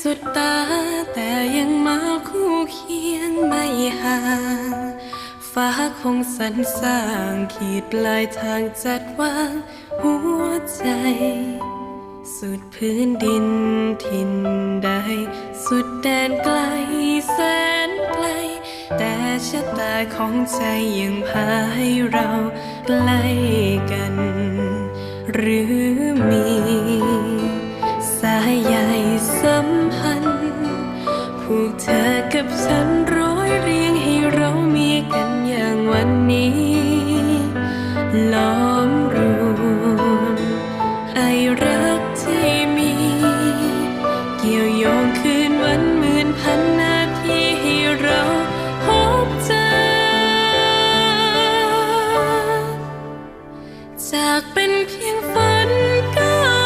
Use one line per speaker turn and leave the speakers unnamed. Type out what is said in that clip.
สุดตา แต่ยังมาคู่เคียงไม่ห่าง ฟ้าคงสรรสร้างขีดปลายทางจัดวางหัวใจ สุดพื้นดินถิ่นใด สุดแดนไกลแสนไกล แต่ชะตาของใจยังพาให้เราใกล้กัน หรือ สัมพันธ์ผูกเธอกับฉันร้อยเรียงให้เรามีกันอย่างวันนี้ล้อมรวมไอรักที่มี เกี่ยวโยงคืนวันหมื่นพันนาทีให้เราพบเจอ จากเป็นเพียง